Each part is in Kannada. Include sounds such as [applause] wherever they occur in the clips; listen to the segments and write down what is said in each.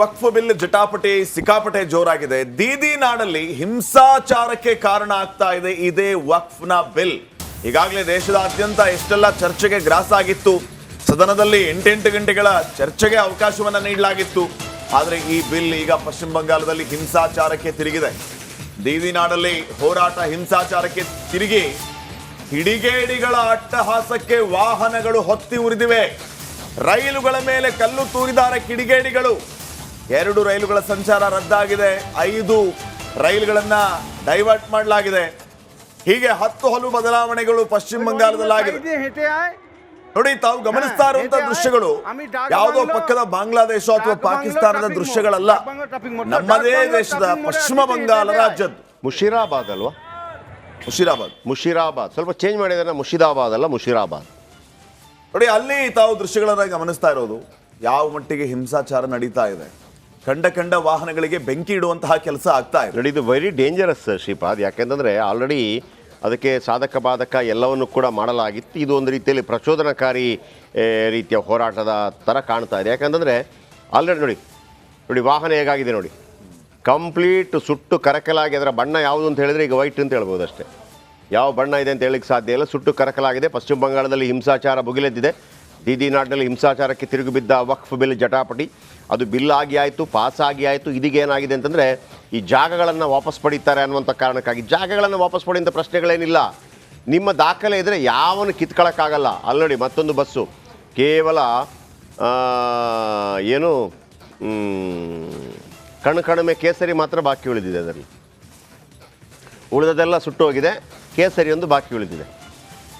ವಕ್ಫ್ ಬಿಲ್ ಜಟಾಪಟಿ ಸಿಕ್ಕಾಪಟೆ ಜೋರಾಗಿದೆ. ದೀದಿ ನಾಡಲ್ಲಿ ಹಿಂಸಾಚಾರಕ್ಕೆ ಕಾರಣ ಆಗ್ತಾ ಇದೆ ಇದೇ ವಕ್ಫ್ನ ಬಿಲ್. ಈಗಾಗಲೇ ದೇಶದಾದ್ಯಂತ ಎಷ್ಟೆಲ್ಲ ಚರ್ಚೆಗೆ ಗ್ರಾಸ ಆಗಿತ್ತು. ಸದನದಲ್ಲಿ ಎಂಟೆಂಟು ಗಂಟೆಗಳ ಚರ್ಚೆಗೆ ಅವಕಾಶವನ್ನ ನೀಡಲಾಗಿತ್ತು. ಆದರೆ ಈ ಬಿಲ್ ಈಗ ಪಶ್ಚಿಮ ಬಂಗಾಳದಲ್ಲಿ ಹಿಂಸಾಚಾರಕ್ಕೆ ತಿರುಗಿದೆ. ದೀದಿ ನಾಡಲ್ಲಿ ಹೋರಾಟ ಹಿಂಸಾಚಾರಕ್ಕೆ ತಿರುಗಿ. ಹಿಡಿಗೇಡಿಗಳ ಅಟ್ಟಹಾಸಕ್ಕೆ ವಾಹನಗಳು ಹೊತ್ತಿ ಉರಿದಿವೆ. ರೈಲುಗಳ ಮೇಲೆ ಕಲ್ಲು ತೂರಿದ್ದಾರೆ ಕಿಡಿಗೇಡಿಗಳು. ಎರಡು ರೈಲುಗಳ ಸಂಚಾರ ರದ್ದಾಗಿದೆ. ಐದು ರೈಲುಗಳನ್ನ ಡೈವರ್ಟ್ ಮಾಡಲಾಗಿದೆ. ಹೀಗೆ ಹತ್ತು ಹಲವು ಬದಲಾವಣೆಗಳು ಪಶ್ಚಿಮ ಬಂಗಾಳದಲ್ಲಾಗಿದೆ. ನೋಡಿ ತಾವು ಗಮನಿಸ್ತಾ ಇರುವಂತಹ ದೃಶ್ಯಗಳು ಯಾವುದೋ ಪಕ್ಕದ ಬಾಂಗ್ಲಾದೇಶ ಅಥವಾ ಪಾಕಿಸ್ತಾನದ ದೃಶ್ಯಗಳಲ್ಲ. ನಮ್ಮದೇ ದೇಶದ ಪಶ್ಚಿಮ ಬಂಗಾಳ ರಾಜ್ಯದ್ದು ಮುಷಿರಾಬಾದ್ ಅಲ್ವಾ? ಮುಷಿರಾಬಾದ್ ಮುಷಿರಾಬಾದ್ ಸ್ವಲ್ಪ ಚೇಂಜ್ ಮಾಡಿದ್ರೆ ಮುಷಿದಾಬಾದ್ ಅಲ್ಲ ಮುಷಿರಾಬಾದ್ ನೋಡಿ ಅಲ್ಲಿ ತಾವು ದೃಶ್ಯಗಳನ್ನ ಗಮನಿಸ್ತಾ ಇರೋದು. ಯಾವ ಮಟ್ಟಿಗೆ ಹಿಂಸಾಚಾರ ನಡೀತಾ ಇದೆ. ಕಂಡ ಕಂಡ ವಾಹನಗಳಿಗೆ ಬೆಂಕಿ ಇಡುವಂತಹ ಕೆಲಸ ಆಗ್ತಾ ಇದೆ. ಇದು ವೆರಿ ಡೇಂಜರಸ್ ಶ್ರೀಪಾದ್. ಯಾಕೆಂತಂದ್ರೆ ಆಲ್ರೆಡಿ ಅದಕ್ಕೆ ಸಾಧಕ ಬಾಧಕ ಎಲ್ಲವನ್ನು ಕೂಡ ಮಾಡಲಾಗಿತ್ತು. ಇದು ಒಂದು ರೀತಿಯಲ್ಲಿ ಪ್ರಚೋದನಕಾರಿ ರೀತಿಯ ಹೋರಾಟದ ಥರ ಕಾಣ್ತಾ ಇದೆ. ಯಾಕಂತಂದರೆ ಆಲ್ರೆಡಿ ನೋಡಿ ನೋಡಿ, ವಾಹನ ಹೇಗಾಗಿದೆ ನೋಡಿ. ಕಂಪ್ಲೀಟ್ ಸುಟ್ಟು ಕರಕಲಾಗಿ ಅದರ ಬಣ್ಣ ಯಾವುದು ಅಂತ ಹೇಳಿದ್ರೆ ಈಗ ವೈಟ್ ಅಂತ ಹೇಳ್ಬೋದು ಅಷ್ಟೇ ಯಾವ ಬಣ್ಣ ಇದೆ ಅಂತ ಹೇಳಿಕ್ಕೆ ಸಾಧ್ಯ ಇಲ್ಲ. ಸುಟ್ಟು ಕರಕಲಾಗಿದೆ. ಪಶ್ಚಿಮ ಬಂಗಾಳದಲ್ಲಿ ಹಿಂಸಾಚಾರ ಭುಗಿಲೆದ್ದಿದೆ. ದೀದಿ ನಾಡಿನಲ್ಲಿ ಹಿಂಸಾಚಾರಕ್ಕೆ ತಿರುಗಿಬಿದ್ದ ವಕ್ಫ್ ಬಿಲ್ ಜಟಾಪಟಿ. ಅದು ಬಿಲ್ ಆಗಿ ಆಯಿತು, ಪಾಸ್ ಆಗಿ ಆಯಿತು, ಇದೀಗ ಏನಾಗಿದೆ ಅಂತಂದರೆ ಈ ಜಾಗಗಳನ್ನು ವಾಪಸ್ ಪಡೀತಾರೆ ಅನ್ನುವಂಥ ಕಾರಣಕ್ಕಾಗಿ. ಜಾಗಗಳನ್ನು ವಾಪಸ್ ಪಡೆಯುವಂಥ ಪ್ರಶ್ನೆಗಳೇನಿಲ್ಲ. ನಿಮ್ಮ ದಾಖಲೆ ಇದ್ದರೆ ಯಾವನು ಕಿತ್ಕೊಳ್ಳೋಕ್ಕಾಗಲ್ಲ ಅಲ್ಲಿ ಮತ್ತೊಂದು ಬಸ್ಸು. ಕೇವಲ ಏನು ಕಣ್ ಕಣಿಮೆ ಕೇಸರಿ ಮಾತ್ರ ಬಾಕಿ ಉಳಿದಿದೆ ಅದರಲ್ಲಿ. ಉಳಿದದೆಲ್ಲ ಸುಟ್ಟು ಹೋಗಿದೆ. ಕೇಸರಿ ಒಂದು ಬಾಕಿ ಉಳಿದಿದೆ.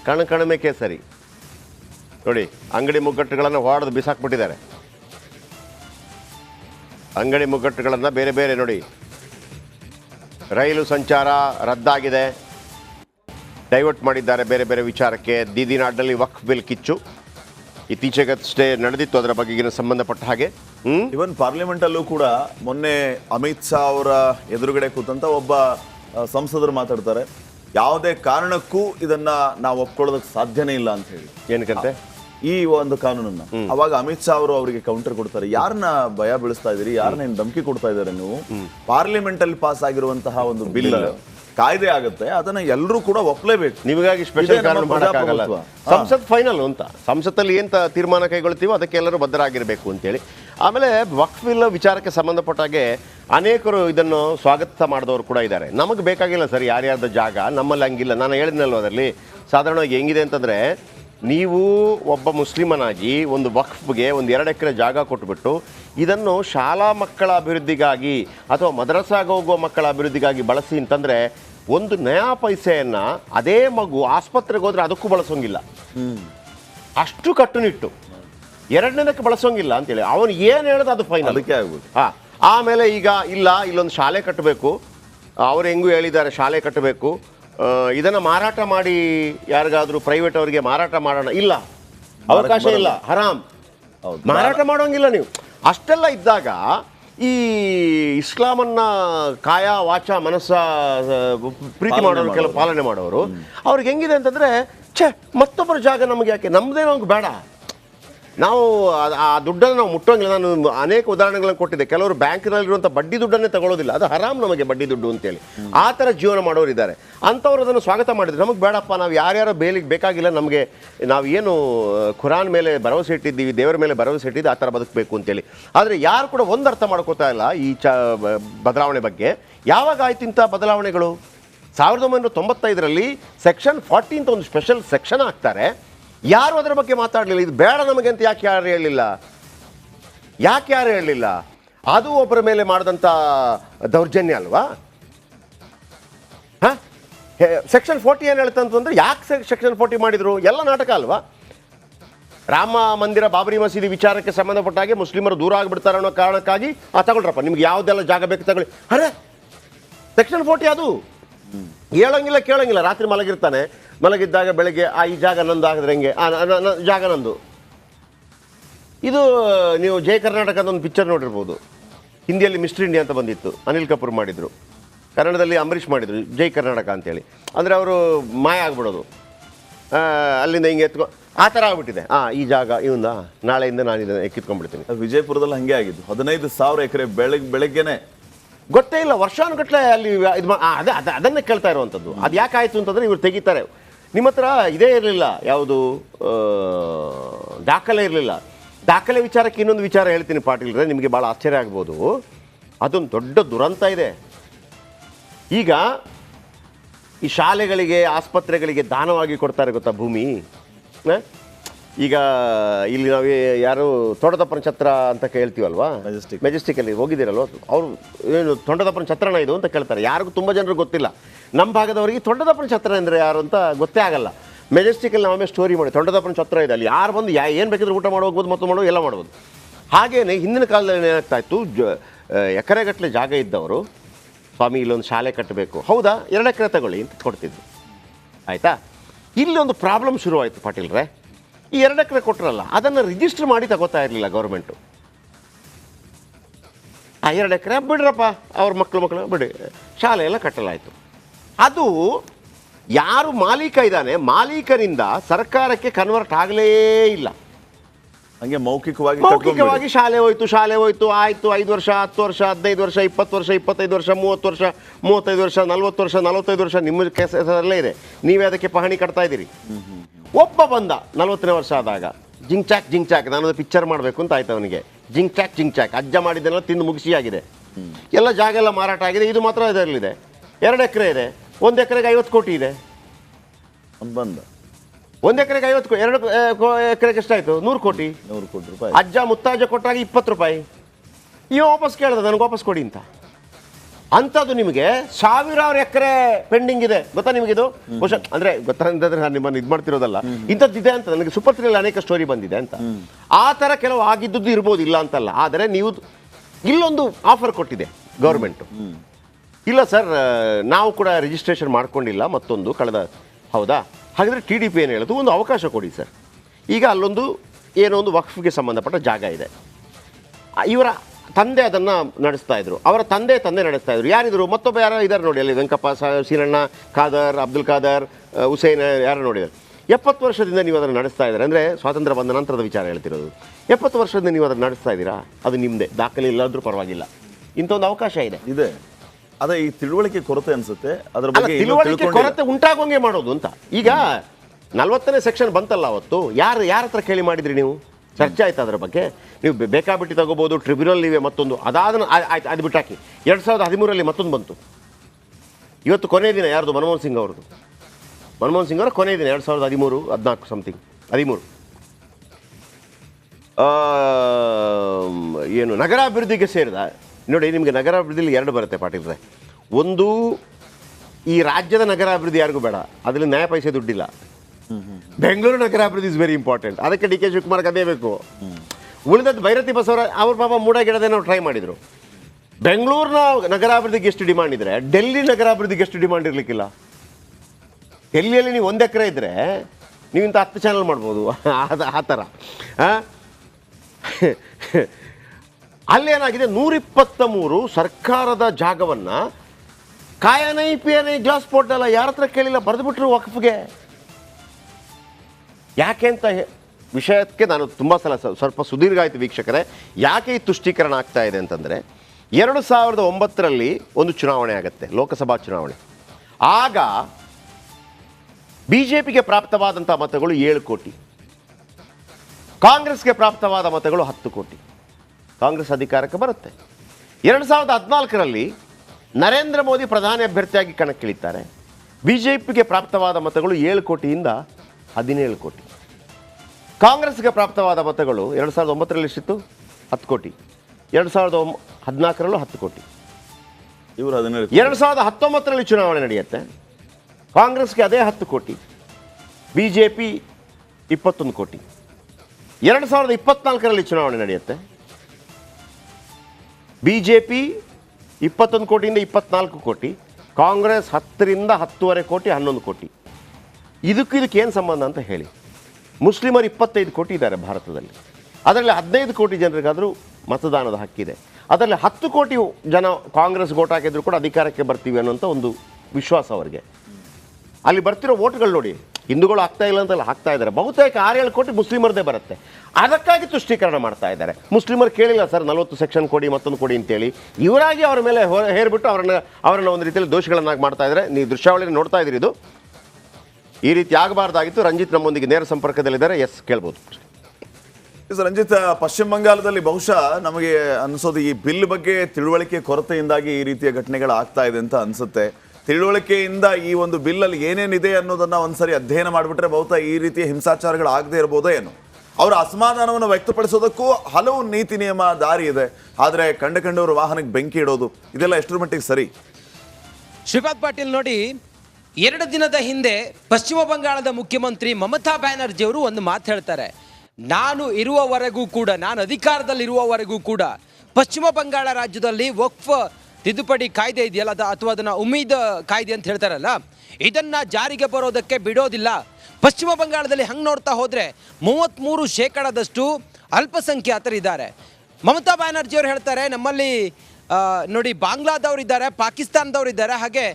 ಕಣ್ ಕಣಮೆ ಕೇಸರಿ. ನೋಡಿ ಅಂಗಡಿ ಮುಗ್ಗಟ್ಟುಗಳನ್ನು ಹೊಡೆದು ಬಿಸಾಕ್ಬಿಟ್ಟಿದ್ದಾರೆ. ಅಂಗಡಿ ಮುಗ್ಗಟ್ಟುಗಳನ್ನು ಬೇರೆ ಬೇರೆ ನೋಡಿ. ರೈಲು ಸಂಚಾರ ರದ್ದಾಗಿದೆ. ಡೈವರ್ಟ್ ಮಾಡಿದ್ದಾರೆ ಬೇರೆ ಬೇರೆ ವಿಚಾರಕ್ಕೆ. ದೀದಿ ನಾಡಿನಲ್ಲಿ ವಕ್ಫ್ ಬಿಲ್ ಕಿಚ್ಚು. ಇತ್ತೀಚೆಗಷ್ಟೇ ನಡೆದಿತ್ತು ಅದರ ಬಗೆಗಿನ ಸಂಬಂಧಪಟ್ಟ ಹಾಗೆ. ಇವನ್ ಪಾರ್ಲಿಮೆಂಟಲ್ಲೂ ಕೂಡ ಮೊನ್ನೆ ಅಮಿತ್ ಶಾ ಅವರ ಎದುರುಗಡೆ ಕೂತಂತ ಒಬ್ಬ ಸಂಸದರು ಮಾತಾಡ್ತಾರೆ. ಯಾವುದೇ ಕಾರಣಕ್ಕೂ ಇದನ್ನ ನಾವು ಒಪ್ಕೊಳ್ಳೋದಕ್ಕೆ ಸಾಧ್ಯನೇ ಇಲ್ಲ ಅಂತ ಹೇಳಿ. ಏನಕ್ಕಂತೆ? ಈ ಒಂದು ಕಾನೂನನ್ನ. ಅವಾಗ ಅಮಿತ್ ಶಾ ಅವರು ಅವರಿಗೆ ಕೌಂಟರ್ ಕೊಡ್ತಾರೆ. ಯಾರನ್ನ ಭಯ ಬೀಳಿಸ್ತಾ ಇದೀರಿ ಯಾರನ್ನ ಏನ್ ಧಮಕಿ ಕೊಡ್ತಾ ಇದ್ದಾರೆ ನೀವು? ಪಾರ್ಲಿಮೆಂಟ್ ಅಲ್ಲಿ ಪಾಸ್ ಆಗಿರುವಂತಹ ಒಂದು ಬಿಲ್ ಕಾಯ್ದೆ ಆಗುತ್ತೆ. ಅದನ್ನ ಎಲ್ಲರೂ ಕೂಡ ಒಪ್ಲೇಬೇಕು. ನಿಮಗಾಗಿ ಸ್ಪೆಷಲ್ ಸಂಸತ್ ಫೈನಲ್ ಅಂತ. ಸಂಸತ್ತಲ್ಲಿ ಏನ್ ತೀರ್ಮಾನ ಕೈಗೊಳ್ತೀವೋ ಅದಕ್ಕೆ ಎಲ್ಲರೂ ಬದ್ಧರಾಗಿರಬೇಕು ಅಂತೇಳಿ. ಆಮೇಲೆ ವಕ್ಫಿಲ್ ವಿಚಾರಕ್ಕೆ ಸಂಬಂಧಪಟ್ಟ ಹಾಗೆ ಅನೇಕರು ಇದನ್ನು ಸ್ವಾಗತ ಮಾಡಿದವರು ಕೂಡ ಇದ್ದಾರೆ. ನಮಗೆ ಬೇಕಾಗಿಲ್ಲ ಸರ್ ಯಾರ್ಯಾರ್ದ ಜಾಗ ನಮ್ಮಲ್ಲಿ ಹಂಗಿಲ್ಲ. ನಾನು ಹೇಳಿದ್ನಲ್ವ ಅದರಲ್ಲಿ? ಸಾಧಾರಣವಾಗಿ ಹೆಂಗಿದೆ ಅಂತಂದರೆ ನೀವು ಒಬ್ಬ ಮುಸ್ಲಿಮನಾಗಿ ಒಂದು ವಕ್ಫ್ಗೆ ಒಂದು ಎರಡು ಎಕರೆ ಜಾಗ ಕೊಟ್ಬಿಟ್ಟು ಇದನ್ನು ಶಾಲಾ ಮಕ್ಕಳ ಅಭಿವೃದ್ಧಿಗಾಗಿ ಅಥವಾ ಮದ್ರಸಾಗ ಹೋಗುವ ಮಕ್ಕಳ ಅಭಿವೃದ್ಧಿಗಾಗಿ ಬಳಸಿ ಅಂತಂದರೆ ಒಂದು ನಯಾ ಪೈಸೆಯನ್ನು ಅದೇ ಮಗು ಆಸ್ಪತ್ರೆಗೆ ಹೋದರೆ ಅದಕ್ಕೂ ಬಳಸೋಂಗಿಲ್ಲ. ಅಷ್ಟು ಕಟ್ಟುನಿಟ್ಟು. ಎರಡನೇದಕ್ಕೆ ಬಳಸೋಂಗಿಲ್ಲ ಅಂತೇಳಿ. ಅವನು ಏನು ಹೇಳೋದು ಅದು ಫೈನಲ್ ಅದಕ್ಕೆ ಆಗ್ಬೋದು. ಹಾಂ. ಆಮೇಲೆ ಈಗ ಇಲ್ಲ ಇಲ್ಲೊಂದು ಶಾಲೆ ಕಟ್ಟಬೇಕು. ಅವರು ಹೆಂಗೂ ಹೇಳಿದ್ದಾರೆ ಶಾಲೆ ಕಟ್ಟಬೇಕು. ಇದನ್ನು ಮಾರಾಟ ಮಾಡಿ ಯಾರಿಗಾದ್ರೂ ಪ್ರೈವೇಟ್ ಅವರಿಗೆ ಮಾರಾಟ ಮಾಡೋಣ. ಇಲ್ಲ. ಅವಕಾಶ ಇಲ್ಲ. ಹರಾಮ್. ಮಾರಾಟ ಮಾಡೋಂಗಿಲ್ಲ ನೀವು. ಅಷ್ಟೆಲ್ಲ ಇದ್ದಾಗ ಈ ಇಸ್ಲಾಮನ್ನ ಕಾಯ ವಾಚ ಮನಸ್ಸ ಪ್ರೀತಿ ಮಾಡೋರು ಕೆಲವು ಪಾಲನೆ ಮಾಡೋರು. ಅವ್ರಿಗೆ ಹೆಂಗಿದೆ ಅಂತಂದ್ರೆ ಛೇ ಮತ್ತೊಬ್ಬರ ಜಾಗ ನಮಗೆ ಯಾಕೆ? ನಮ್ದೇನೋ ನಮ್ಗೆ ಬೇಡ. ನಾವು ಆ- ದುಡ್ಡನ್ನು ನಾವು ಮುಟ್ಟೋಂಗಿಲ್ಲ. ನಾನು ಅನೇಕ ಉದಾಹರಣೆಗಳನ್ನು ಕೊಟ್ಟಿದ್ದೆ. ಕೆಲವರು ಬ್ಯಾಂಕ್ನಲ್ಲಿರುವಂಥ ಬಡ್ಡಿ ದುಡ್ಡನ್ನೇ ತಗೊಳ್ಳೋದಿಲ್ಲ ಅದು ಹರಾಮ್ ನಮಗೆ ಬಡ್ಡಿ ದುಡ್ಡು ಅಂತೇಳಿ. ಆ ಥರ ಜೀವನ ಮಾಡೋರು ಇದ್ದಾರೆ. ಅಂಥವ್ರು ಅದನ್ನು ಸ್ವಾಗತ ಮಾಡಿದ್ರು. ನಮಗೆ ಬೇಡಪ್ಪ, ನಾವು ಯಾರ್ಯಾರು ಬೇಲಿಗೆ ಬೇಕಾಗಿಲ್ಲ, ನಮಗೆ ನಾವು ಏನು ಖುರಾನ್ ಮೇಲೆ ಭರವಸೆ ಇಟ್ಟಿದ್ದೀವಿ, ದೇವರ ಮೇಲೆ ಭರವಸೆ ಇಟ್ಟಿದ್ದು ಆ ಥರ ಬದುಕಬೇಕು ಅಂತೇಳಿ. ಆದರೆ ಯಾರು ಕೂಡ ಒಂದು ಅರ್ಥ ಮಾಡ್ಕೋತಾ ಇಲ್ಲ ಈ ಚ ಬದಲಾವಣೆ ಬಗ್ಗೆ. ಯಾವಾಗ ಆಯ್ತು ಇಂಥ ಬದಲಾವಣೆಗಳು? ಸಾವಿರದ ಒಂಬೈನೂರ ತೊಂಬತ್ತೈದರಲ್ಲಿ ಸೆಕ್ಷನ್ ಫಾರ್ಟಿ ಅಂತ ಒಂದು ಸ್ಪೆಷಲ್ ಸೆಕ್ಷನ್ ಹಾಕ್ತಾರೆ. ಯಾರು ಅದರ ಬಗ್ಗೆ ಮಾತಾಡಲಿಲ್ಲ? ಇದು ಬೇಡ ನಮಗೆ ಅಂತ ಯಾಕೆ ಯಾರು ಹೇಳಲಿಲ್ಲ ಯಾಕೆ ಯಾರು ಹೇಳಲಿಲ್ಲ ಅದು ಒಬ್ಬರ ಮೇಲೆ ಮಾಡಿದಂಥ ದೌರ್ಜನ್ಯ ಅಲ್ವಾ? ಹಾಂ? ಸೆಕ್ಷನ್ ಫೋರ್ಟಿ ಏನು ಹೇಳ್ತಾ ಅಂತಂದ್ರೆ ಯಾಕೆ ಸೆಕ್ಷನ್ ಫೋರ್ಟಿ ಮಾಡಿದರು? ಎಲ್ಲ ನಾಟಕ ಅಲ್ವಾ? ರಾಮ ಮಂದಿರ ಬಾಬರಿ ಮಸೀದಿ ವಿಚಾರಕ್ಕೆ ಸಂಬಂಧಪಟ್ಟ ಹಾಗೆ ಮುಸ್ಲಿಮರು ದೂರ ಆಗಿಬಿಡ್ತಾರೆ ಅನ್ನೋ ಕಾರಣಕ್ಕಾಗಿ ಆ ತಗೊಳ್ರಪ್ಪ ನಿಮ್ಗೆ ಯಾವುದೆಲ್ಲ ಜಾಗ ಬೇಕು ತಗೊಳ್ಳಿ. ಅರೆ ಸೆಕ್ಷನ್ ಫೋರ್ಟಿ ಅದು? ಹೇಳಂಗಿಲ್ಲ ಕೇಳಂಗಿಲ್ಲ ರಾತ್ರಿ ಮಲಗಿರ್ತಾನೆ. ಮಲಗಿದ್ದಾಗ ಬೆಳಗ್ಗೆ ಆ ಈ ಜಾಗ ನಂದು ಆಗಿದ್ರೆ ಹೆಂಗೆ? ಆ, ಜಾಗ ನಂದು. ಇದು ನೀವು ಜಯ ಕರ್ನಾಟಕದ ಒಂದು ಪಿಕ್ಚರ್ ನೋಡಿರ್ಬೋದು. ಹಿಂದಿಯಲ್ಲಿ ಮಿಸ್ಟರ್ ಇಂಡಿಯಾ ಅಂತ ಬಂದಿತ್ತು. ಅನಿಲ್ ಕಪೂರ್ ಮಾಡಿದರು. ಕನ್ನಡದಲ್ಲಿ ಅಂಬರೀಷ್ ಮಾಡಿದರು. ಜೈ ಕರ್ನಾಟಕ ಅಂತೇಳಿ. ಅಂದರೆ ಅವರು ಮಾಯ ಆಗ್ಬಿಡೋದು. ಅಲ್ಲಿಂದ ಹಿಂಗೆ ಎತ್ಕೊ ಆ ಥರ ಆಗ್ಬಿಟ್ಟಿದೆ. ಆ ಈ ಜಾಗ ಇವಂದ ನಾಳೆಯಿಂದ ನಾನು ಇದನ್ನು ಕಿತ್ಕೊಂಡ್ಬಿಡ್ತೀನಿ ವಿಜಯಪುರದಲ್ಲಿ ಹಂಗೆ ಆಗಿದ್ದು. ಹದಿನೈದು ಸಾವಿರ ಎಕರೆ ಬೆಳಗ್ಗೆ ಬೆಳಗ್ಗೆನೆ. ಗೊತ್ತೇ ಇಲ್ಲ. ವರ್ಷಾನುಗಟ್ಟಲೆ ಅಲ್ಲಿ ಇದು ಅದೇ ಅದನ್ನೇ ಕೇಳ್ತಾ ಇರುವಂಥದ್ದು. ಅದು ಯಾಕಾಯಿತು ಅಂತಂದರೆ ಇವ್ರು ತೆಗಿತಾರೆ. ನಿಮ್ಮ ಹತ್ರ ಇದೇ ಇರಲಿಲ್ಲ ಯಾವುದು ದಾಖಲೆ ಇರಲಿಲ್ಲ. ದಾಖಲೆ ವಿಚಾರಕ್ಕೆ ಇನ್ನೊಂದು ವಿಚಾರ ಹೇಳ್ತೀನಿ ಪಾಟೀಲ್ರೆ ನಿಮಗೆ ಭಾಳ ಆಶ್ಚರ್ಯ ಆಗ್ಬೋದು. ಅದೊಂದು ದೊಡ್ಡ ದುರಂತ ಇದೆ. ಈಗ ಈ ಶಾಲೆಗಳಿಗೆ ಆಸ್ಪತ್ರೆಗಳಿಗೆ ದಾನವಾಗಿ ಕೊಡ್ತಾರೆ ಗೊತ್ತಾ ಭೂಮಿ? ಹ? ಈಗ ಇಲ್ಲಿ ನಾವು ಯಾರು ತೋಟದಪ್ಪನ ಛತ್ರ ಅಂತ ಕೇಳ್ತೀವಲ್ವಾ? ಮೆಜೆಸ್ಟಿಕ್ ಮೆಜೆಸ್ಟಿಕಲ್ಲಿ ಹೋಗಿದ್ದೀರಲ್ವ? ಅವರು ಏನು ತೊಂಡದಪ್ಪನ ಛತ್ರನ ಇದು ಅಂತ ಕೇಳ್ತಾರೆ. ಯಾರಿಗೂ ತುಂಬ ಜನರು ಗೊತ್ತಿಲ್ಲ. ನಮ್ಮ ಭಾಗದವರಿಗೆ ತೊಂಡದಪ್ಪನ ಛತ್ರ ಅಂದರೆ ಯಾರು ಅಂತ ಗೊತ್ತೇ ಆಗಲ್ಲ. ಮೆಜೆಸ್ಟಿಕಲ್ಲಿ ನಾವೇ ಸ್ಟೋರಿ ಮಾಡಿ, ತೊಂಡದಪ್ಪನ ಛತ್ರ ಇದೆ ಅಲ್ಲಿ. ಯಾರು ಬಂದು ಯಾ ಏನು ಬೇಕಿದ್ರೆ ಊಟ ಮಾಡಿ ಹೋಗ್ಬೋದು, ಮತ್ತು ಮಾಡೋದು ಎಲ್ಲ ಮಾಡ್ಬೋದು ಹಾಗೇನೆ ಹಿಂದಿನ ಕಾಲದಲ್ಲಿ ಏನಾಗ್ತಾ ಇತ್ತು ಜ ಎಕರೆಗಟ್ಟಲೆ ಜಾಗ ಇದ್ದವರು, ಸ್ವಾಮಿ ಇಲ್ಲೊಂದು ಶಾಲೆ ಕಟ್ಟಬೇಕು. ಹೌದಾ? ಎರಡು ಎಕರೆ ತಗೊಳ್ಳಿ ಅಂತ ಕೊಡ್ತಿದ್ರು. ಆಯಿತಾ? ಇಲ್ಲೊಂದು ಪ್ರಾಬ್ಲಮ್ ಶುರುವಾಯಿತು ಪಾಟೀಲ್ರೆ. ಈ ಎರಡು ಎಕರೆ ಕೊಟ್ಟರಲ್ಲ ಅದನ್ನು ರಿಜಿಸ್ಟರ್ ಮಾಡಿ ತಗೋತಾ ಇರಲಿಲ್ಲ ಗೌರ್ಮೆಂಟು ಆ ಎರಡು ಎಕರೆ ಬಿಡ್ರಪ್ಪ, ಅವ್ರ ಮಕ್ಕಳು ಮಕ್ಕಳು ಬಿಡಿ. ಶಾಲೆ ಎಲ್ಲ ಕಟ್ಟಲಾಯಿತು. ಅದು ಯಾರು ಮಾಲೀಕ ಇದ್ದಾನೆ ಮಾಲೀಕರಿಂದ ಸರ್ಕಾರಕ್ಕೆ ಕನ್ವರ್ಟ್ ಆಗಲೇ ಇಲ್ಲ. ಹಂಗೆ ಮೌಖಿಕವಾಗಿ. ಮೌಖಿಕವಾಗಿ ಶಾಲೆ ಹೋಯ್ತು ಶಾಲೆ ಹೋಯ್ತು ಆಯ್ತು ಐದು ವರ್ಷ ಹತ್ತು ವರ್ಷ ಹದಿನೈದು ವರ್ಷ ಇಪ್ಪತ್ತು ವರ್ಷ ಇಪ್ಪತ್ತೈದು ವರ್ಷ ಮೂವತ್ತು ವರ್ಷ ಮೂವತ್ತೈದು ವರ್ಷ ನಲ್ವತ್ತು ವರ್ಷ ನಲವತ್ತೈದು ವರ್ಷ ನಿಮ್ಮ ಕೆಲಸದಲ್ಲೇ ಇದೆ. ನೀವೇ ಅದಕ್ಕೆ ಪಹಣಿ ಕಟ್ತಾ ಇದ್ದೀರಿ. ಒಬ್ಬ ಬಂದ ನಲವತ್ತನೇ ವರ್ಷ ಆದಾಗ ಜಿಂಕ್ಚಾಕ್ ಜಿಂಕ್ಚಾಕ್ ನಾನು ಚಾಕ್ ನಾನೊಂದು ಪಿಕ್ಚರ್ ಮಾಡಬೇಕು ಅಂತ ಆಯ್ತು ಅವನಿಗೆ. ಜಿಂಕ್ಚಾಕ್ ಜಿಂಕ್ಚಾಕ್ ಜಿಂಗ್ ಚಾಕ್ ಅಜ್ಜ ಮಾಡಿದ್ದೆಲ್ಲ ತಿಂದು ಮುಗಿಸಿ ಆಗಿದೆ. ಎಲ್ಲ ಜಾಗ ಎಲ್ಲ ಮಾರಾಟ ಆಗಿದೆ ಇದು ಮಾತ್ರ ಇದರಲ್ಲಿದೆ. ಎರಡು ಎಕರೆ ಇದೆ. ಒಂದು ಎಕರೆಗೆ ಐವತ್ತು ಕೋಟಿ ಇದೆ. ಬಂದ. ಒಂದು ಎಕರೆಗೆ ಐವತ್ತು ಕೋ- ಎರಡು ಆ, ಕೋ- ಎಕರೆಗೆ ಎಷ್ಟಾಯ್ತು? ನೂರು ಕೋಟಿ. ನೂರು ಕೋಟಿ ರೂಪಾಯಿ. ಅಜ್ಜ ಮುತ್ತಾಜ ಕೊಟ್ಟಾಗ ಇಪ್ಪತ್ತು ರೂಪಾಯಿ. ಇವ ವಾಪಸ್ ಕೇಳ್ದ ನನಗೆ ವಾಪಸ್ ಕೊಡಿ ಅಂತ. ಅಂಥದ್ದು ನಿಮಗೆ ಸಾವಿರಾರು ಎಕರೆ ಪೆಂಡಿಂಗ್ ಇದೆ. ಗೊತ್ತಾ ನಿಮಗಿದು? ಬಹುಶಃ ಅಂದ್ರೆ ಗೊತ್ತಾ ಅಂತಂದ್ರೆ ನಾನು ನಿಮ್ಮನ್ನು ಇದು ಮಾಡ್ತಿರೋದಲ್ಲ. ಇಂಥದ್ದಿದೆ ಅಂತ ನನಗೆ ಸುಪತ್ರಿಯಲ್ಲಿ ಅನೇಕ ಸ್ಟೋರಿ ಬಂದಿದೆ ಅಂತ. ಆ ಥರ ಕೆಲವು ಆಗಿದ್ದದ್ದು ಇರ್ಬೋದು ಇಲ್ಲ ಅಂತಲ್ಲ. ಆದರೆ ನೀವು ಇಲ್ಲೊಂದು ಆಫರ್ ಕೊಟ್ಟಿದೆ ಗೌರ್ಮೆಂಟು ಇಲ್ಲ ಸರ್ ನಾವು ಕೂಡ ರಿಜಿಸ್ಟ್ರೇಷನ್ ಮಾಡ್ಕೊಂಡಿಲ್ಲ ಮತ್ತೊಂದು ಕಳೆದ, ಹೌದಾ? ಹಾಗಾದರೆ ಟಿ ಡಿ ಪಿ ಏನು ಹೇಳೋದು? ಒಂದು ಅವಕಾಶ ಕೊಡಿ ಸರ್. ಈಗ ಅಲ್ಲೊಂದು ಏನೋ ಒಂದು ವಕ್ಫ್ಗೆ ಸಂಬಂಧಪಟ್ಟ ಜಾಗ ಇದೆ. ಇವರ ತಂದೆ ಅದನ್ನು ನಡೆಸ್ತಾ ಇದ್ರು. ಅವರ ತಂದೆ ತಂದೆ ನಡೆಸ್ತಾ ಇದ್ರು. ಯಾರಿದ್ರು? ಮತ್ತೊಬ್ಬ ಯಾರೋ ಇದ್ದಾರೆ ನೋಡಿ ಅಲ್ಲಿ, ವೆಂಕಪ್ಪ ಸೀರಣ್ಣ, ಖಾದರ್, ಅಬ್ದುಲ್ ಖಾದರ್ ಹುಸೇನ್, ಯಾರು ನೋಡಿದ್ದಾರೆ ಎಪ್ಪತ್ತು ವರ್ಷದಿಂದ ನೀವು ಅದನ್ನು ನಡೆಸ್ತಾ ಇದ್ದಾರೆ? ಅಂದರೆ ಸ್ವಾತಂತ್ರ್ಯ ಬಂದ ನಂತರದ ವಿಚಾರ ಹೇಳ್ತಿರೋದು. ಎಪ್ಪತ್ತು ವರ್ಷದಿಂದ ನೀವು ಅದನ್ನು ನಡೆಸ್ತಾ ಇದ್ದೀರಾ? ಅದು ನಿಮ್ಮದೇ ದಾಖಲೆ ಇಲ್ಲಾದರೂ ಪರವಾಗಿಲ್ಲ. ಇಂಥ ಒಂದು ಅವಕಾಶ ಇದೆ. ಇದೆ. ಅದೇ ಈ ತಿಳುವಳಿಕೆ ಕೊರತೆ ಅನ್ಸುತ್ತೆ ಅದ್ರ ಬಗ್ಗೆ ಇನ್ನೂ ತಿಳುವಳಿಕೆ ಕೊರತೆ ಉಂಟಾಗೋಂಗೆ ಮಾಡೋದು ಅಂತ. ಈಗ ನಲ್ವತ್ತನೇ ಸೆಕ್ಷನ್ ಬಂತಲ್ಲ ಅವತ್ತು ಯಾರು ಯಾರ ಹತ್ರ ಕೇಳಿ ಮಾಡಿದ್ರಿ ನೀವು? ಚರ್ಚೆ ಆಯ್ತು ಅದರ ಬಗ್ಗೆ? ನೀವು ಬೆ- ಬೇಕಾಬಿಟ್ಟು ತಗೋಬೋದು ಟ್ರಿಬ್ಯುನಲ್ ಇವೆ ಮತ್ತೊಂದು. ಅದಾದ ಆಯ್ತು ಅದು ಬಿಟ್ಟಾಕಿ ಎರಡು ಸಾವಿರದ ಹದಿಮೂರರಲ್ಲಿ ಮತ್ತೊಂದು ಬಂತು. ಇವತ್ತು ಕೊನೆಯ ದಿನ ಯಾರ್ದು? ಮನಮೋಹನ್ ಸಿಂಗ್ ಅವ್ರದ್ದು. ಮನಮೋಹನ್ ಸಿಂಗ್ ಅವರ ಕೊನೆಯ ದಿನ ಎರಡು ಸಾವಿರದ ಹದಿಮೂರು ಹದಿನಾಲ್ಕು ಸಮಥಿಂಗ್ ಹದಿಮೂರು. ಆ, ಏನು ನಗರಾಭಿವೃದ್ಧಿಗೆ ಸೇರಿದ ನೋಡಿ, ನಿಮಗೆ ನಗರಾಭಿವೃದ್ಧಿಲಿ ಎರಡು ಬರುತ್ತೆ ಪಾಟೀಲ್ರೆ ಒಂದು, ಈ ರಾಜ್ಯದ ನಗರಾಭಿವೃದ್ಧಿ ಯಾರಿಗೂ ಬೇಡ. ಅದರಲ್ಲಿ ನ್ಯಾಯ ಪೈಸೆ ದುಡ್ಡಿಲ್ಲ. ಬೆಂಗಳೂರು ನಗರಾಭಿವೃದ್ಧಿ ಇಸ್ ವೆರಿ ಇಂಪಾರ್ಟೆಂಟ್ ಅದಕ್ಕೆ ಡಿ ಕೆ ಶಿವಕುಮಾರ್ಗೆ ಅದೇ ಬೇಕು. ಉಳಿದದ್ದು ಭೈರತಿ ಬಸವರ, ಅವ್ರ ಪಾಪ ಮೂಡಾಗಿಡದೆ ನಾವು ಟ್ರೈ ಮಾಡಿದರು. ಬೆಂಗಳೂರಿನ ನಗರಾಭಿವೃದ್ಧಿಗೆ ಎಷ್ಟು ಡಿಮಾಂಡ್ ಇದ್ರೆ, ಡೆಲ್ಲಿ ನಗರಾಭಿವೃದ್ಧಿಗೆ ಎಷ್ಟು ಡಿಮಾಂಡ್ ಇರಲಿಕ್ಕಿಲ್ಲ. ಡೆಲ್ಲಿಯಲ್ಲಿ ನೀವು ಒಂದು ಎಕರೆ ಇದ್ದರೆ ನೀವು ಇಂಥ ಹತ್ತು ಚಾನಲ್ ಮಾಡ್ಬೋದು. [laughs] ಆ ಥರ ಆ? [laughs] ಅಲ್ಲೇನಾಗಿದೆ ನೂರಿಪ್ಪತ್ತ ಮೂರು ಸರ್ಕಾರದ ಜಾಗವನ್ನು ಕಾಯನೈ ಪಿಯನೈ ಗ್ಲಾಸ್ ಪೋರ್ಟಲ್ಲ ಯಾರ ಹತ್ರ ಕೇಳಿಲ್ಲ, ಬರೆದುಬಿಟ್ರು ವಕ್ಫ್ಗೆ. ಯಾಕೆ ಅಂತ ವಿಷಯಕ್ಕೆ ನಾನು ತುಂಬ ಸಲ ಸ್ವಲ್ಪ ಸುದೀರ್ಘ ಆಯಿತು ವೀಕ್ಷಕರೇ. ಯಾಕೆ ಈ ತುಷ್ಟೀಕರಣ ಆಗ್ತಾ ಇದೆ ಅಂತಂದರೆ, ಎರಡು ಸಾವಿರದ ಒಂಬತ್ತರಲ್ಲಿ ಒಂದು ಚುನಾವಣೆ ಆಗುತ್ತೆ, ಲೋಕಸಭಾ ಚುನಾವಣೆ. ಆಗ ಬಿ ಜೆ ಪಿಗೆ ಪ್ರಾಪ್ತವಾದಂಥ ಮತಗಳು ಏಳು ಕೋಟಿ. ಕಾಂಗ್ರೆಸ್ಗೆ ಪ್ರಾಪ್ತವಾದ ಮತಗಳು ಹತ್ತು ಕೋಟಿ. ಕಾಂಗ್ರೆಸ್ ಅಧಿಕಾರಕ್ಕೆ ಬರುತ್ತೆ. ಎರಡು ಸಾವಿರದ ಹದಿನಾಲ್ಕರಲ್ಲಿ ನರೇಂದ್ರ ಮೋದಿ ಪ್ರಧಾನಿ ಅಭ್ಯರ್ಥಿಯಾಗಿ ಕಣಕ್ಕಿಳಿತಾರೆ. ಬಿ ಜೆ ಪಿಗೆ ಪ್ರಾಪ್ತವಾದ ಮತಗಳು ಏಳು ಕೋಟಿಯಿಂದ ಹದಿನೇಳು ಕೋಟಿ. ಕಾಂಗ್ರೆಸ್ಗೆ ಪ್ರಾಪ್ತವಾದ ಮತಗಳು ಎರಡು ಸಾವಿರದ ಒಂಬತ್ತರಲ್ಲಿ ಎಷ್ಟಿತ್ತು? ಹತ್ತು ಕೋಟಿ. ಎರಡು ಸಾವಿರದ ಒಂಬ ಹದಿನಾಲ್ಕರಲ್ಲೂ ಹತ್ತು ಕೋಟಿ. ಇವರು ಹದಿನೇಳು ಎರಡು ಸಾವಿರದ ಹತ್ತೊಂಬತ್ತರಲ್ಲಿ ಚುನಾವಣೆ ನಡೆಯುತ್ತೆ. ಕಾಂಗ್ರೆಸ್ಗೆ ಅದೇ ಹತ್ತು ಕೋಟಿ. ಬಿ ಜೆ ಪಿ ಇಪ್ಪತ್ತೊಂದು ಕೋಟಿ. ಎರಡು ಸಾವಿರದ ಇಪ್ಪತ್ನಾಲ್ಕರಲ್ಲಿ ಚುನಾವಣೆ ನಡೆಯುತ್ತೆ. ಬಿ ಜೆ ಪಿ ಇಪ್ಪತ್ತೊಂದು ಕೋಟಿಯಿಂದ ಇಪ್ಪತ್ನಾಲ್ಕು ಕೋಟಿ, ಕಾಂಗ್ರೆಸ್ ಹತ್ತರಿಂದ ಹತ್ತುವರೆ ಕೋಟಿ, ಹನ್ನೊಂದು ಕೋಟಿ. ಇದಕ್ಕೂ ಇದಕ್ಕೆ ಏನು ಸಂಬಂಧ ಅಂತ ಹೇಳಿ. ಮುಸ್ಲಿಮರು ಇಪ್ಪತ್ತೈದು ಕೋಟಿ ಇದ್ದಾರೆ ಭಾರತದಲ್ಲಿ. ಅದರಲ್ಲಿ ಹದಿನೈದು ಕೋಟಿ ಜನರಿಗಾದರೂ ಮತದಾನದ ಹಕ್ಕಿದೆ. ಅದರಲ್ಲಿ ಹತ್ತು ಕೋಟಿ ಜನ ಕಾಂಗ್ರೆಸ್ ಓಟ್ ಹಾಕಿದ್ರು ಕೂಡ ಅಧಿಕಾರಕ್ಕೆ ಬರ್ತೀವಿ ಅನ್ನೋಂಥ ಒಂದು ವಿಶ್ವಾಸ ಅವರಿಗೆ. ಅಲ್ಲಿ ಬರ್ತಿರೋ ವೋಟ್ಗಳು ನೋಡಿ. ಹಿಂದೂಗಳು ಆಗ್ತಾ ಇಲ್ಲ ಅಂತಲ್ಲ, ಆಗ್ತಾ ಇದ್ದಾರೆ. ಬಹುತೇಕ ಆರೇಳು ಕೋಟಿ ಮುಸ್ಲಿಮರದೇ ಬರುತ್ತೆ. ಅದಕ್ಕಾಗಿ ತುಷ್ಟೀಕರಣ ಮಾಡ್ತಾ ಇದ್ದಾರೆ. ಮುಸ್ಲಿಮರು ಕೇಳಿಲ್ಲ, ಸರ್, ನಲವತ್ತು ಸೆಕ್ಷನ್ ಕೊಡಿ, ಮತ್ತೊಂದು ಕೊಡಿ ಅಂತೇಳಿ. ಇವರಾಗಿ ಅವರ ಮೇಲೆ ಹೇರ್ಬಿಟ್ಟು ಅವರನ್ನ ಅವರನ್ನ ಒಂದು ರೀತಿಯಲ್ಲಿ ದೋಷಗಳನ್ನಾಗಿ ಮಾಡ್ತಾ ಇದ್ದಾರೆ. ನೀವು ದೃಶ್ಯಾವಳಿ ನೋಡ್ತಾ ಇದ್ದೀರಿ ಇದು. ಈ ರೀತಿ ಆಗಬಾರ್ದಾಗಿತ್ತು. ರಂಜಿತ್ ನಮ್ಮೊಂದಿಗೆ ನೇರ ಸಂಪರ್ಕದಲ್ಲಿದ್ದಾರೆ. ಎಸ್, ಕೇಳ್ಬೋದು. ರಂಜಿತ್ ಪಶ್ಚಿಮ ಬಂಗಾಳದಲ್ಲಿ ಬಹುಶಃ ನಮಗೆ ಅನಿಸೋದು ಈ ಬಿಲ್ ಬಗ್ಗೆ ತಿಳುವಳಿಕೆ ಕೊರತೆಯಿಂದಾಗಿ ಈ ರೀತಿಯ ಘಟನೆಗಳು ಆಗ್ತಾ ಇದೆ ಅಂತ ಅನ್ಸುತ್ತೆ. ತಿಳುವಳಿಕೆಯಿಂದ ಈ ಒಂದು ಬಿಲ್ಲಲ್ಲಿ ಏನೇನಿದೆ ಅನ್ನೋದನ್ನ ಒಂದ್ಸರಿ ಅಧ್ಯಯನ ಮಾಡಿಬಿಟ್ರೆ ಬಹುತಃ ಈ ರೀತಿಯ ಹಿಂಸಾಚಾರಗಳು ಆಗದೆ ಇರ್ಬೋದೇ ಏನು. ಅವರ ಅಸಮಾಧಾನವನ್ನು ವ್ಯಕ್ತಪಡಿಸೋದಕ್ಕೂ ಹಲವು ನೀತಿ ನಿಯಮ ದಾರಿ ಇದೆ. ಆದರೆ ಕಂಡ ಕಂಡವರು ವಾಹನಕ್ಕೆ ಬೆಂಕಿ ಇಡೋದು, ಇದೆಲ್ಲ ಎಷ್ಟರ ಮಟ್ಟಿಗೆ ಸರಿ? ಶ್ರೀಪಾದ್ ಪಾಟೀಲ್ ನೋಡಿ, ಎರಡು ದಿನದ ಹಿಂದೆ ಪಶ್ಚಿಮ ಬಂಗಾಳದ ಮುಖ್ಯಮಂತ್ರಿ ಮಮತಾ ಬ್ಯಾನರ್ಜಿ ಅವರು ಒಂದು ಮಾತು ಹೇಳ್ತಾರೆ. ನಾನು ಇರುವವರೆಗೂ ಕೂಡ, ನಾನು ಅಧಿಕಾರದಲ್ಲಿರುವವರೆಗೂ ಕೂಡ ಪಶ್ಚಿಮ ಬಂಗಾಳ ರಾಜ್ಯದಲ್ಲಿ ವಕ್ಫ್ ತಿದ್ದುಪಡಿ ಕಾಯ್ದೆ ಇದೆಯಲ್ಲ, ಅದು ಅಥವಾ ಅದನ್ನು ಉಮೀದ್ ಕಾಯ್ದೆ ಅಂತ ಹೇಳ್ತಾರಲ್ಲ, ಇದನ್ನು ಜಾರಿಗೆ ಬರೋದಕ್ಕೆ ಬಿಡೋದಿಲ್ಲ. ಪಶ್ಚಿಮ ಬಂಗಾಳದಲ್ಲಿ ಹಂಗೆ ನೋಡ್ತಾ ಹೋದರೆ ಮೂವತ್ತ್ಮೂರು ಶೇಕಡದಷ್ಟು ಅಲ್ಪಸಂಖ್ಯಾತರಿದ್ದಾರೆ ಮಮತಾ ಬ್ಯಾನರ್ಜಿಯವರು ಹೇಳ್ತಾರೆ, ನಮ್ಮಲ್ಲಿ ನೋಡಿ, ಬಾಂಗ್ಲಾದವರಿದ್ದಾರೆ ಇದ್ದಾರೆ ಪಾಕಿಸ್ತಾನದವ್ರು ಇದ್ದಾರೆ ಹಾಗೆ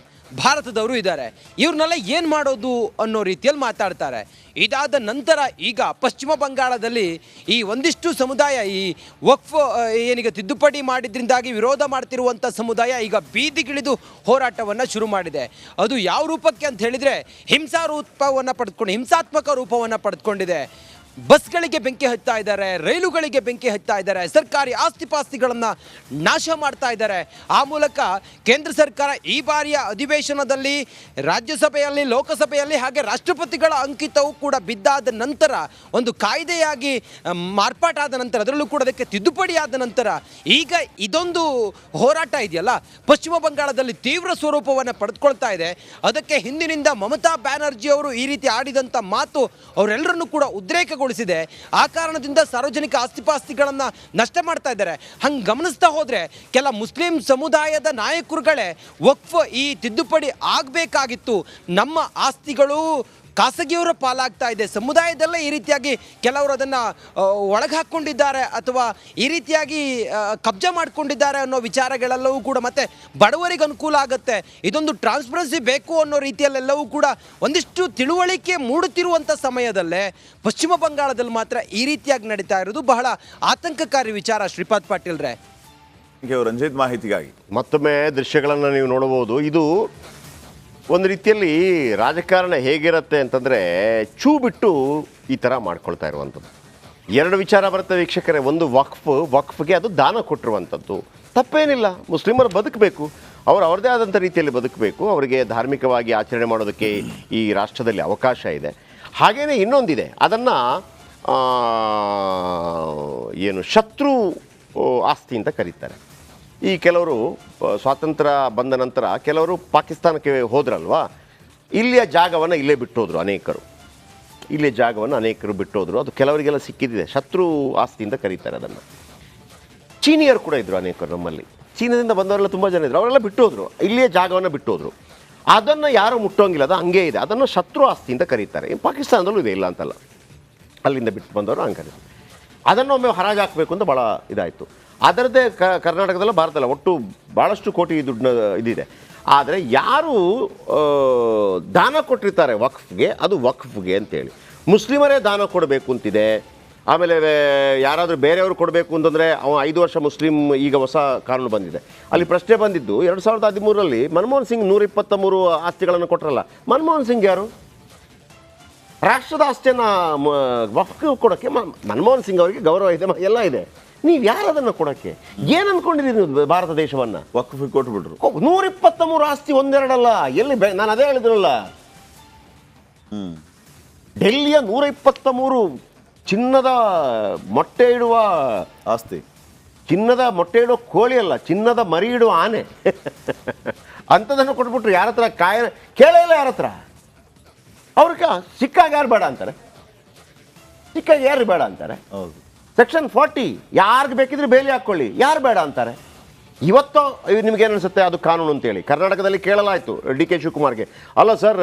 ಭಾರತದವರು ಇದ್ದಾರೆ. ಇವ್ರನ್ನೆಲ್ಲ ಏನು ಮಾಡೋದು ಅನ್ನೋ ರೀತಿಯಲ್ಲಿ ಮಾತಾಡ್ತಾರೆ. ಇದಾದ ನಂತರ ಈಗ ಪಶ್ಚಿಮ ಬಂಗಾಳದಲ್ಲಿ ಈ ಒಂದಿಷ್ಟು ಸಮುದಾಯ, ಈ ವಕ್ಫ್ ಏನಿಗೆ ತಿದ್ದುಪಡಿ ಮಾಡಿದ್ರಿಂದಾಗಿ ವಿರೋಧ ಮಾಡ್ತಿರುವಂಥ ಸಮುದಾಯ ಈಗ ಬೀದಿಗಿಳಿದು ಹೋರಾಟವನ್ನು ಶುರು ಮಾಡಿದೆ. ಅದು ಯಾವ ರೂಪಕ್ಕೆ ಅಂತ ಹೇಳಿದರೆ ಹಿಂಸಾ ರೂಪವನ್ನು ಪಡೆದುಕೊಂಡು ಹಿಂಸಾತ್ಮಕ ರೂಪವನ್ನು ಪಡೆದುಕೊಂಡಿದೆ ಬಸ್ಗಳಿಗೆ ಬೆಂಕಿ ಹತ್ತಾ ಇದ್ದಾರೆ, ರೈಲುಗಳಿಗೆ ಬೆಂಕಿ ಹತ್ತಾ ಇದ್ದಾರೆ, ಸರ್ಕಾರಿ ಆಸ್ತಿಪಾಸ್ತಿಗಳನ್ನು ನಾಶ ಮಾಡ್ತಾ ಇದ್ದಾರೆ. ಆ ಮೂಲಕ ಕೇಂದ್ರ ಸರ್ಕಾರ ಈ ಬಾರಿಯ ಅಧಿವೇಶನದಲ್ಲಿ ರಾಜ್ಯಸಭೆಯಲ್ಲಿ, ಲೋಕಸಭೆಯಲ್ಲಿ ಹಾಗೆ ರಾಷ್ಟ್ರಪತಿಗಳ ಅಂಕಿತವು ಕೂಡ ಬಿದ್ದಾದ ನಂತರ, ಒಂದು ಕಾಯ್ದೆಯಾಗಿ ಮಾರ್ಪಾಟಾದ ನಂತರ, ಅದರಲ್ಲೂ ಕೂಡ ಅದಕ್ಕೆ ತಿದ್ದುಪಡಿ ಆದ ನಂತರ, ಈಗ ಇದೊಂದು ಹೋರಾಟ ಇದೆಯಲ್ಲ? ಪಶ್ಚಿಮ ಬಂಗಾಳದಲ್ಲಿ ತೀವ್ರ ಸ್ವರೂಪವನ್ನು ಪಡೆದುಕೊಳ್ತಾ ಇದೆ. ಅದಕ್ಕೆ ಹಿಂದಿನಿಂದ ಮಮತಾ ಬ್ಯಾನರ್ಜಿ ಅವರು ಈ ರೀತಿ ಆಡಿದಂಥ ಮಾತು ಅವರೆಲ್ಲರನ್ನೂ ಕೂಡ ಉದ್ರೇಕಗೊಳಿಸಿದೆ ಆ ಕಾರಣದಿಂದ ಸಾರ್ವಜನಿಕ ಆಸ್ತಿಪಾಸ್ತಿಗಳನ್ನು ನಷ್ಟ ಮಾಡ್ತಾ ಇದ್ದಾರೆ. ಹಂಗೆ ಗಮನಿಸ್ತಾ ಹೋದರೆ ಕೆಲ ಮುಸ್ಲಿಂ ಸಮುದಾಯದ ನಾಯಕರುಗಳೇ ವಕ್ಫ್ ಈ ತಿದ್ದುಪಡಿ ಆಗಬೇಕಾಗಿತ್ತು. ನಮ್ಮ ಆಸ್ತಿಗಳು ಖಾಸಗಿಯವರ ಪಾಲಾಗ್ತಾ ಇದೆ. ಸಮುದಾಯದಲ್ಲೇ ಈ ರೀತಿಯಾಗಿ ಕೆಲವರು ಅದನ್ನು ಒಳಗೆ ಹಾಕ್ಕೊಂಡಿದ್ದಾರೆ ಅಥವಾ ಈ ರೀತಿಯಾಗಿ ಕಬ್ಜೆ ಮಾಡಿಕೊಂಡಿದ್ದಾರೆ ಅನ್ನೋ ವಿಚಾರಗಳೆಲ್ಲವೂ ಕೂಡ ಮತ್ತೆ ಬಡವರಿಗೆ ಅನುಕೂಲ ಆಗುತ್ತೆ. ಇದೊಂದು ಟ್ರಾನ್ಸ್ಪರೆನ್ಸಿ ಬೇಕು ಅನ್ನೋ ರೀತಿಯಲ್ಲೆಲ್ಲವೂ ಕೂಡ ಒಂದಿಷ್ಟು ತಿಳುವಳಿಕೆ ಮೂಡುತ್ತಿರುವಂಥ ಸಮಯದಲ್ಲೇ ಪಶ್ಚಿಮ ಬಂಗಾಳದಲ್ಲಿ ಮಾತ್ರ ಈ ರೀತಿಯಾಗಿ ನಡೀತಾ ಇರೋದು ಬಹಳ ಆತಂಕಕಾರಿ ವಿಚಾರ. ಶ್ರೀಪಾದ್ ಪಾಟೀಲ್ರೆ. ರಂಜಿತ್ ಮಾಹಿತಿಗಾಗಿ. ಮತ್ತೊಮ್ಮೆ ದೃಶ್ಯಗಳನ್ನು ನೀವು ನೋಡಬಹುದು. ಇದು ಒಂದು ರೀತಿಯಲ್ಲಿ ರಾಜಕಾರಣ ಹೇಗಿರುತ್ತೆ ಅಂತಂದರೆ ಚೂ ಬಿಟ್ಟು ಈ ಥರ ಮಾಡ್ಕೊಳ್ತಾ ಇರುವಂಥದ್ದು. ಎರಡು ವಿಚಾರ ಬರುತ್ತೆ ವೀಕ್ಷಕರೇ. ಒಂದು ವಕ್ಫ್, ವಕ್ಫ್ಗೆ ಅದು ದಾನ ಕೊಟ್ಟಿರುವಂಥದ್ದು. ತಪ್ಪೇನಿಲ್ಲ. ಮುಸ್ಲಿಮರು ಬದುಕಬೇಕು. ಅವರು ಅವ್ರದ್ದೇ ಆದಂಥ ರೀತಿಯಲ್ಲಿ ಬದುಕಬೇಕು. ಅವರಿಗೆ ಧಾರ್ಮಿಕವಾಗಿ ಆಚರಣೆ ಮಾಡೋದಕ್ಕೆ ಈ ರಾಷ್ಟ್ರದಲ್ಲಿ ಅವಕಾಶ ಇದೆ. ಹಾಗೆಯೇ ಇನ್ನೊಂದಿದೆ. ಅದನ್ನು ಏನು ಶತ್ರು ಆಸ್ತಿ ಅಂತ ಕರೀತಾರೆ. ಈ ಕೆಲವರು ಸ್ವಾತಂತ್ರ್ಯ ಬಂದ ನಂತರ ಕೆಲವರು ಪಾಕಿಸ್ತಾನಕ್ಕೆ ಹೋದ್ರಲ್ವಾ? ಇಲ್ಲಿಯ ಜಾಗವನ್ನು ಇಲ್ಲೇ ಬಿಟ್ಟೋದ್ರು ಅನೇಕರು. ಇಲ್ಲಿಯ ಜಾಗವನ್ನು ಅನೇಕರು ಬಿಟ್ಟೋದ್ರು. ಅದು ಕೆಲವರಿಗೆಲ್ಲ ಸಿಕ್ಕಿದೆ ಶತ್ರು ಆಸ್ತಿಯಿಂದ ಕರೀತಾರೆ ಅದನ್ನು. ಚೀನಿಯರು ಕೂಡ ಇದ್ದರು ಅನೇಕರು ನಮ್ಮಲ್ಲಿ. ಚೀನಾದಿಂದ ಬಂದವರೆಲ್ಲ ತುಂಬ ಜನ ಇದ್ದರು ಅವರೆಲ್ಲ ಬಿಟ್ಟೋದ್ರು. ಇಲ್ಲಿಯ ಜಾಗವನ್ನು ಬಿಟ್ಟೋದ್ರು. ಅದನ್ನು ಯಾರು ಮುಟ್ಟೋಂಗಿಲ್ಲ. ಅದು ಹಂಗೇ ಇದೆ. ಅದನ್ನು ಶತ್ರು ಆಸ್ತಿಯಿಂದ ಕರೀತಾರೆ. ಪಾಕಿಸ್ತಾನದಲ್ಲೂ ಇದೆ ಇಲ್ಲ ಅಂತಲ್ಲ. ಅಲ್ಲಿಂದ ಬಿಟ್ಟು ಬಂದವರು ಹಂಗೆ ಅದನ್ನು ಒಮ್ಮೆ ಹರಾಜು ಹಾಕಬೇಕು ಅಂತ ಭಾಳ ಇದಾಯಿತು. ಅದರದ್ದೇ ಕ, ಕರ್ನಾಟಕದಲ್ಲ ಭಾರತದಲ್ಲ, ಒಟ್ಟು ಭಾಳಷ್ಟು ಕೋಟಿ ದುಡ್ಡಿನ ಇದಿದೆ. ಆದರೆ ಯಾರು ದಾನ ಕೊಟ್ಟಿರ್ತಾರೆ ವಕ್ಫ್ಗೆ, ಅದು ವಕ್ಫ್ಗೆ ಅಂತೇಳಿ. ಮುಸ್ಲಿಮರೇ ದಾನ ಕೊಡಬೇಕು ಅಂತಿದೆ. ಆಮೇಲೆ ಯಾರಾದರೂ ಬೇರೆಯವರು ಕೊಡಬೇಕು ಅಂತಂದರೆ ಅವ ಐದು ವರ್ಷ ಮುಸ್ಲಿಂ ಈಗ ಹೊಸ ಕಾನೂನು ಬಂದಿದೆ. ಅಲ್ಲಿ ಪ್ರಶ್ನೆ ಬಂದಿದ್ದು, ಎರಡು ಸಾವಿರದ ಹದಿಮೂರರಲ್ಲಿ ಮನಮೋಹನ್ ಸಿಂಗ್ ನೂರ ಇಪ್ಪತ್ತ ಮೂರು ಆಸ್ತಿಗಳನ್ನು ಕೊಟ್ಟರಲ್ಲ ಮನಮೋಹನ್ ಸಿಂಗ್ ಯಾರು? ರಾಷ್ಟ್ರದ ಆಸ್ತಿಯನ್ನು ವಕ್ಫ್ ಕೊಡೋಕ್ಕೆ ಮನಮೋಹನ್ ಸಿಂಗ್ ಅವರಿಗೆ ಗೌರವ ಇದೆ ಎಲ್ಲ ಇದೆ. ನೀವು ಯಾರು ಅದನ್ನು ಕೊಡೋಕ್ಕೆ? ಏನು ಅಂದ್ಕೊಂಡಿದ್ದೀರಿ ನೀವು ಭಾರತ ದೇಶವನ್ನು? ವಕ್ಫ್ ಕೊಟ್ಬಿಟ್ರು. ನೂರ ಇಪ್ಪತ್ತ ಮೂರು ಆಸ್ತಿ ಒಂದೆರಡಲ್ಲ. ಎಲ್ಲಿ ಬೆ ನಾನು ಅದೇ ಹೇಳಿದ್ರಲ್ಲ ಡೆಲ್ಲಿಯ ನೂರ ಇಪ್ಪತ್ತ ಮೂರು ಚಿನ್ನದ ಮೊಟ್ಟೆ ಇಡುವ ಆಸ್ತಿ. ಚಿನ್ನದ ಮೊಟ್ಟೆ ಇಡೋ ಕೋಳಿ ಅಲ್ಲ ಚಿನ್ನದ ಮರಿ ಇಡುವ ಆನೆ. ಅಂಥದನ್ನು ಕೊಟ್ಬಿಟ್ರು. ಯಾರ ಹತ್ರ? ಕಾಯ ಕೇಳೇ ಇಲ್ಲ ಯಾರ ಹತ್ರ. ಅವ್ರಿಗೆ ಸಿಕ್ಕಾಗ ಯಾರು ಬೇಡ ಅಂತಾರೆ? ಸಿಕ್ಕಾಗ ಯಾರು ಬೇಡ ಅಂತಾರೆ? ಹೌದು. ಸೆಕ್ಷನ್ ಫಾರ್ಟಿ ಯಾರಿಗೆ ಬೇಕಿದ್ರೆ ಬೇಲಿ ಹಾಕ್ಕೊಳ್ಳಿ ಯಾರು ಬೇಡ ಅಂತಾರೆ. ಇವತ್ತು ನಿಮ್ಗೇನು ಅನಿಸುತ್ತೆ ಅದು ಕಾನೂನು ಅಂತೇಳಿ. ಕರ್ನಾಟಕದಲ್ಲಿ ಕೇಳಲಾಯಿತು ಡಿ ಕೆ ಶಿವಕುಮಾರ್ಗೆ. ಅಲ್ಲ ಸರ್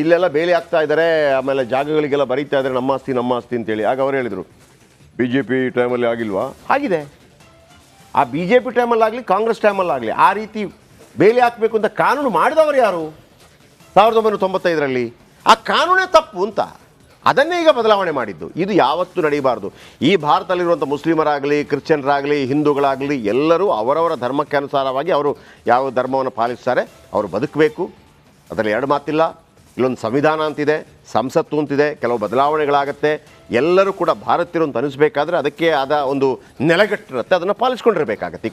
ಇಲ್ಲೆಲ್ಲ ಬೇಲಿ ಆಗ್ತಾ ಇದ್ದಾರೆ ಆಮೇಲೆ ಜಾಗಗಳಿಗೆಲ್ಲ ಬರೀತಾ ಇದ್ದಾರೆ ನಮ್ಮ ಆಸ್ತಿ ನಮ್ಮ ಆಸ್ತಿ ಅಂತೇಳಿ. ಆಗ ಅವ್ರು ಹೇಳಿದರು ಬಿ ಜೆ ಪಿ ಟೈಮಲ್ಲಿ ಆಗಿಲ್ವಾ? ಆಗಿದೆ. ಆ ಬಿ ಜೆ ಪಿ ಟೈಮಲ್ಲಾಗಲಿ ಕಾಂಗ್ರೆಸ್ ಟೈಮಲ್ಲಾಗಲಿ ಆ ರೀತಿ ಬೇಲಿ ಹಾಕಬೇಕು ಅಂತ ಕಾನೂನು ಮಾಡಿದವರು ಯಾರು? ಸಾವಿರದ ಒಂಬೈನೂರ ತೊಂಬತ್ತೈದರಲ್ಲಿ. ಆ ಕಾನೂನೇ ತಪ್ಪು ಅಂತ. ಅದನ್ನೇ ಈಗ ಬದಲಾವಣೆ ಮಾಡಿದ್ದು. ಇದು ಯಾವತ್ತೂ ನಡೀಬಾರ್ದು. ಈ ಭಾರತದಲ್ಲಿರುವಂಥ ಮುಸ್ಲಿಮರಾಗಲಿ, ಕ್ರಿಶ್ಚಿಯನ್ರಾಗಲಿ, ಹಿಂದೂಗಳಾಗಲಿ ಎಲ್ಲರೂ ಅವರವರ ಧರ್ಮಕ್ಕೆ ಅನುಸಾರವಾಗಿ ಅವರು ಯಾವ ಧರ್ಮವನ್ನು ಪಾಲಿಸ್ತಾರೆ, ಅವರು ಬದುಕಬೇಕು. ಅದರಲ್ಲಿ ಎರಡು ಮಾತಿಲ್ಲ. ಇಲ್ಲೊಂದು ಸಂವಿಧಾನ ಅಂತಿದೆ, ಸಂಸತ್ತು ಅಂತಿದೆ, ಕೆಲವು ಬದಲಾವಣೆಗಳಾಗತ್ತೆ. ಎಲ್ಲರೂ ಕೂಡ ಭಾರತೀಯರು ಅಂತ ಅನಿಸ್ಬೇಕಾದ್ರೆ ಅದಕ್ಕೆ ಆದ ಒಂದು ನೆಲೆಗಟ್ಟಿರುತ್ತೆ. ಅದನ್ನು ಪಾಲಿಸ್ಕೊಂಡಿರಬೇಕಾಗತ್ತೆ.